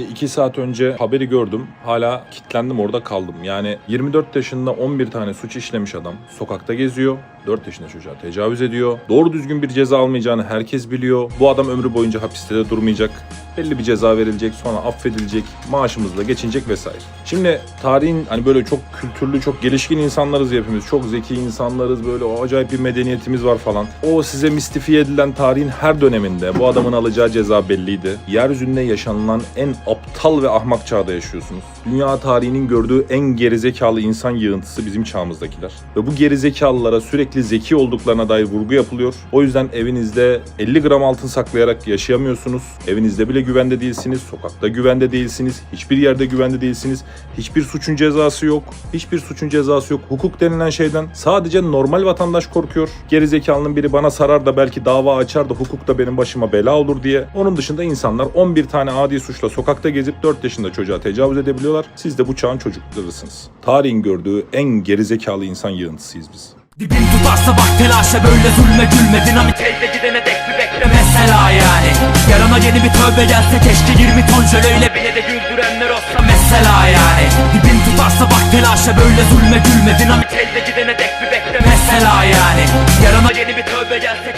2 saat önce haberi gördüm. Hala kitlendim orada kaldım. Yani 24 yaşında 11 tane suç işlemiş adam. Sokakta geziyor. 4 yaşında çocuğa tecavüz ediyor. Doğru düzgün bir ceza almayacağını herkes biliyor. Bu adam ömrü boyunca hapiste de durmayacak. Belli bir ceza verilecek, sonra affedilecek, maaşımızla geçinecek vesaire. Şimdi tarihin hani böyle çok kültürlü, çok gelişkin insanlarız hepimiz. Çok zeki insanlarız, böyle o acayip bir medeniyetimiz var falan. O size mistifiye edilen tarihin her döneminde bu adamın alacağı ceza belliydi. Yeryüzünde yaşanılan en aptal ve ahmak çağda yaşıyorsunuz. Dünya tarihinin gördüğü en gerizekalı insan yığıntısı bizim çağımızdakiler. Ve bu gerizekalılara sürekli zeki olduklarına dair vurgu yapılıyor. O yüzden evinizde 50 gram altın saklayarak yaşayamıyorsunuz. Evinizde bile güvende değilsiniz. Sokakta güvende değilsiniz. Hiçbir yerde güvende değilsiniz. Hiçbir suçun cezası yok. Hiçbir suçun cezası yok. Hukuk denilen şeyden sadece normal vatandaş korkuyor. Gerizekalının biri bana sarar da belki dava açar da hukuk da benim başıma bela olur diye. Onun dışında insanlar 11 tane adi suçla sokakta gezip 4 yaşında çocuğa tecavüz edebiliyorlar. Siz de bu çağın çocuklarısınız. Tarihin gördüğü en gerizekalı insan yığıntısıyız biz. Dibin tutarsa bak telaşa böyle zulme gülme Dinamit Tövbedense keşke 20 ton jöleyle beni de güldürenler olsa mesela yani. Dibim tutarsa bak telaşa böyle zulme gülme. Dinamit elde gidene dek bir bekle mesela yani. Yarına yeni bir tövbe gelse